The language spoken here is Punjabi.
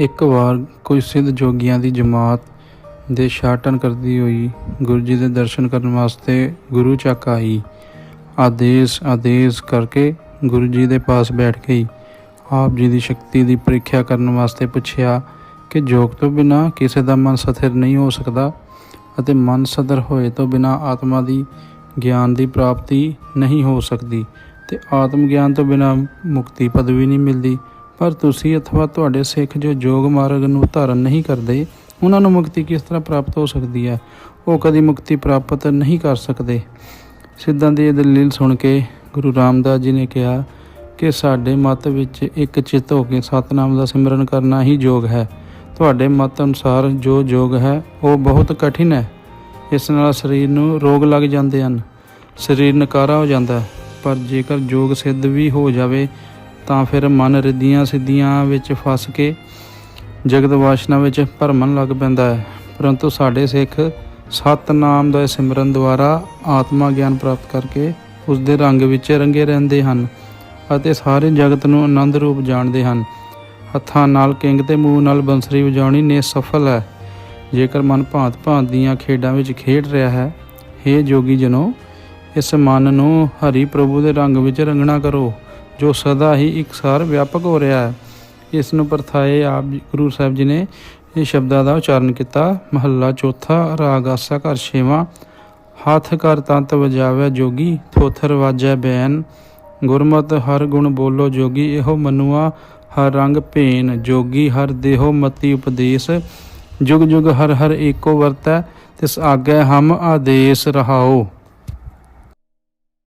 ਇੱਕ ਵਾਰ ਕੋਈ ਸਿੱਧ ਜੋਗੀਆਂ ਦੀ ਜਮਾਤ ਦੇ ਛਾਟਨ ਕਰਦੀ ਹੋਈ ਗੁਰੂ ਜੀ ਦੇ ਦਰਸ਼ਨ ਕਰਨ ਵਾਸਤੇ ਗੁਰੂ ਚੱਕ ਆਈ। ਆਦੇਸ਼ ਆਦੇਸ਼ ਕਰਕੇ ਗੁਰੂ ਜੀ ਦੇ ਪਾਸ ਬੈਠ ਗਈ। ਆਪ ਜੀ ਦੀ ਸ਼ਕਤੀ ਦੀ ਪ੍ਰੀਖਿਆ ਕਰਨ ਵਾਸਤੇ ਪੁੱਛਿਆ ਕਿ ਜੋਗ ਤੋਂ ਬਿਨਾ ਕਿਸੇ ਦਾ ਮਨ ਸਥਿਰ ਨਹੀਂ ਹੋ ਸਕਦਾ ਅਤੇ ਮਨ ਸਦਰ ਹੋਏ ਤੋਂ ਬਿਨਾ ਆਤਮਾ ਦੀ ਗਿਆਨ ਦੀ ਪ੍ਰਾਪਤੀ ਨਹੀਂ ਹੋ ਸਕਦੀ ਤੇ ਆਤਮ ਗਿਆਨ ਤੋਂ ਬਿਨਾ ਮੁਕਤੀ ਪਦਵੀ ਨਹੀਂ ਮਿਲਦੀ। ਪਰ ਤੁਸੀਂ ਅਥਵਾ ਤੁਹਾਡੇ ਸਿੱਖ ਜੋ ਜੋਗ ਮਾਰਗ ਨੂੰ ਧਾਰਨ ਨਹੀਂ ਕਰਦੇ, ਉਹਨਾਂ ਨੂੰ ਮੁਕਤੀ ਕਿਸ ਤਰ੍ਹਾਂ ਪ੍ਰਾਪਤ ਹੋ ਸਕਦੀ ਹੈ? ਉਹ ਕਦੀ ਮੁਕਤੀ ਪ੍ਰਾਪਤ ਨਹੀਂ ਕਰ ਸਕਦੇ। ਸਿੱਧਾਂ ਦੀ ਇਹ ਦਲੀਲ ਸੁਣ ਕੇ ਗੁਰੂ ਰਾਮਦਾਸ ਜੀ ਨੇ ਕਿਹਾ ਕਿ ਸਾਡੇ ਮਤ ਵਿੱਚ ਇੱਕ ਚਿੱਤ ਹੋ ਕੇ ਸਤਨਾਮ ਦਾ ਸਿਮਰਨ ਕਰਨਾ ਹੀ ਯੋਗ ਹੈ। ਤੁਹਾਡੇ ਮਤ ਅਨੁਸਾਰ ਜੋ ਯੋਗ ਹੈ, ਉਹ ਬਹੁਤ ਕਠਿਨ ਹੈ। ਇਸ ਨਾਲ ਸਰੀਰ ਨੂੰ ਰੋਗ ਲੱਗ ਜਾਂਦੇ ਹਨ। ਸਰੀਰ ਨਕਾਰਾ ਹੋ ਜਾਂਦਾ ਪਰ ਜੇਕਰ ਯੋਗ ਸਿੱਧ ਵੀ ਹੋ ਜਾਵੇ ਤਾਂ ਫਿਰ ਮਨ ਰਿੱਧੀਆਂ ਸਿੱਧੀਆਂ ਵਿੱਚ ਫਸ ਕੇ ਜਗਤ ਵਾਸ਼ਨਾ ਵਿੱਚ ਭਰਮਣ ਲੱਗ ਪੈਂਦਾ ਹੈ। ਪਰੰਤੂ ਸਾਡੇ ਸਿੱਖ ਸਤਨਾਮ ਦਾ ਸਿਮਰਨ ਦੁਆਰਾ ਆਤਮਾ ਗਿਆਨ ਪ੍ਰਾਪਤ ਕਰਕੇ ਉਸ ਦੇ ਰੰਗ ਵਿੱਚ ਰੰਗੇ ਰਹਿੰਦੇ ਹਨ ਅਤੇ ਸਾਰੇ ਜਗਤ ਨੂੰ ਆਨੰਦ ਰੂਪ ਜਾਣਦੇ ਹਨ। ਹੱਥਾਂ ਨਾਲ ਕਿੰਗ ਤੇ ਮੂੰਹ ਨਾਲ ਬੰਸਰੀ ਵਜਾਉਣੀ ਨੇ ਸਫਲ ਹੈ। ਜੇਕਰ ਮਨ ਭਾਂਤ ਭਾਂਤ ਦੀਆਂ ਖੇਡਾਂ ਵਿੱਚ ਖੇਡ ਰਿਹਾ ਹੈ हे ਜੋਗੀ ਜਨੋ, ਇਸ ਮਨ ਨੂੰ ਹਰੀ ਪ੍ਰਭੂ ਦੇ ਰੰਗ ਵਿੱਚ ਰੰਗਣਾ ਕਰੋ। ਜੋ ਸਦਾ ਹੀ ਇਕਸਾਰ ਵਿਆਪਕ ਹੋ ਰਿਹਾ ਹੈ। ਇਸ ਨੂੰ ਪਰਥਾਏ ਆਪ ਗੁਰੂ ਸਾਹਿਬ ਜੀ ਨੇ ਇਹ ਸ਼ਬਦਾਂ ਦਾ ਉਚਾਰਨ ਕੀਤਾ, ਮਹੱਲਾ ਚੌਥਾ, ਰਾਗ ਆਸਾ ਘਰ ਛੇਵਾਂ, ਹੱਥ ਕਰ ਤੰਤ ਵਜਾਵੇ ਜੋਗੀ, ਥੋਥਰ ਵਾਜੈ ਬੈਨ, ਗੁਰਮਤ ਹਰ ਗੁਣ ਬੋਲੋ ਜੋਗੀ, ਇਹੋ ਮਨੁਆ ਹਰ ਰੰਗ ਭੇਨ, ਜੋਗੀ ਹਰ ਦੇਹੋ ਮਤੀ ਉਪਦੇਸ਼, ਜੁਗ ਜੁਗ ਹਰ ਹਰ ਏਕੋ ਵਰਤੈ, ਤਿਸ ਆਗੇ ਹਮ ਆਦੇਸ ਰਹਾਓ।